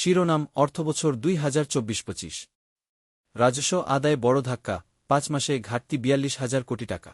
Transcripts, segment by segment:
শিরোনাম অর্থবছর দুই হাজার চব্বিশ পঁচিশ। রাজস্ব আদায় বড় ধাক্কা, পাঁচ মাসে ঘাটতি বিয়াল্লিশ হাজার কোটি টাকা।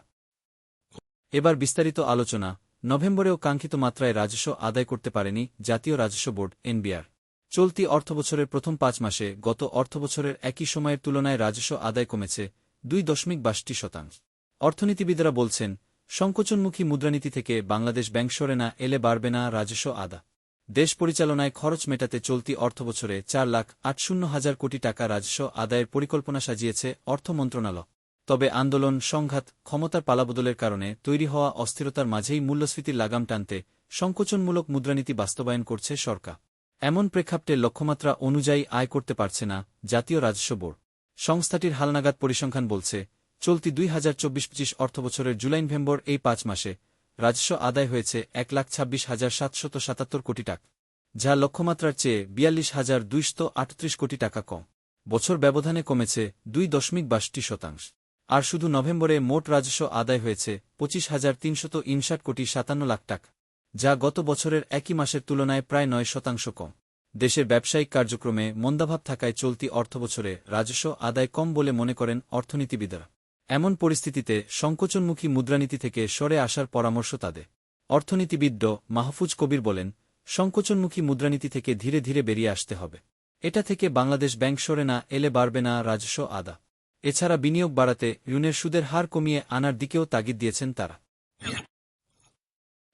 এবার বিস্তারিত আলোচনা, নভেম্বরেও কাঙ্ক্ষিত মাত্রায় রাজস্ব আদায় করতে পারেনি জাতীয় রাজস্ব বোর্ড, এনবিআর। চলতি অর্থবছরের প্রথম পাঁচ মাসে গত অর্থবছরের একই সময়ের তুলনায় রাজস্ব আদায় কমেছে দুই দশমিক বাষট্টি শতাংশ। অর্থনীতিবিদরা বলছেন, সংকোচনমুখী মুদ্রানীতি থেকে বাংলাদেশ ব্যাংক সরে না, এলে বাড়বে না রাজস্ব আদা। দেশ পরিচালনায় খরচ মেটাতে চলতি অর্থবছরে চার লাখ আট হাজার কোটি টাকা রাজস্ব আদায়ের পরিকল্পনা সাজিয়েছে অর্থ মন্ত্রণালয়। তবে আন্দোলন, সংঘাত, ক্ষমতার পালাবদলের কারণে তৈরি হওয়া অস্থিরতার মাঝেই মূল্যস্ফীতির লাগাম টানতে সংকোচনমূলক মুদ্রানীতি বাস্তবায়ন করছে সরকার। এমন প্রেক্ষাপটে লক্ষ্যমাত্রা অনুযায়ী আয় করতে পারছে না জাতীয় রাজস্ব বোর্ড। সংস্থাটির হালনাগাদ পরিসংখ্যান বলছে, চলতি দুই হাজার চব্বিশ পঁচিশ অর্থবছরের জুলাই নভেম্বর এই পাঁচ মাসে রাজস্ব আদায় হয়েছে এক লাখ ছাব্বিশ হাজার সাতশত সাতাত্তর কোটি টাকা, যা লক্ষ্যমাত্রার চেয়ে বিয়াল্লিশ হাজার দুইশত আটত্রিশ কোটি টাকা কম। বছর ব্যবধানে কমেছে দুই দশমিক বাষট্টি শতাংশ। আর শুধু নভেম্বরে মোট রাজস্ব আদায় হয়েছে পঁচিশ হাজার তিনশত ইনষাট কোটি সাতান্ন লাখ টাকা, যা গত বছরের একই মাসের তুলনায় প্রায় নয় শতাংশ কম। দেশের ব্যবসায়িক কার্যক্রমে মন্দাভাব থাকায় চলতি অর্থবছরে রাজস্ব আদায় কম বলে মনে করেন অর্থনীতিবিদরা। এমন পরিস্থিতিতে সংকোচনমুখী মুদ্রানীতি থেকে সরে আসার পরামর্শ তাদের। অর্থনীতিবিদ ড মাহফুজ কবির বলেন, সংকোচনমুখী মুদ্রানীতি থেকে ধীরে ধীরে বেরিয়ে আসতে হবে। এটা থেকে বাংলাদেশ ব্যাংক সরে না, এলে বাড়বে না রাজস্ব আদা। এছাড়া বিনিয়োগ বাড়াতে ঋণের সুদের হার কমিয়ে আনার দিকেও তাগিদ দিয়েছেন তারা।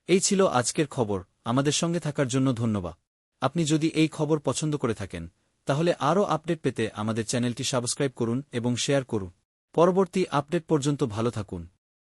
এই ছিল আজকের খবর। আমাদের সঙ্গে থাকার জন্য ধন্যবাদ। আপনি যদি এই খবর পছন্দ করে থাকেন, তাহলে আরও আপডেট পেতে আমাদের চ্যানেলটি সাবস্ক্রাইব করুন এবং শেয়ার করুন। পরবর্তী আপডেট পর্যন্ত ভালো থাকুন।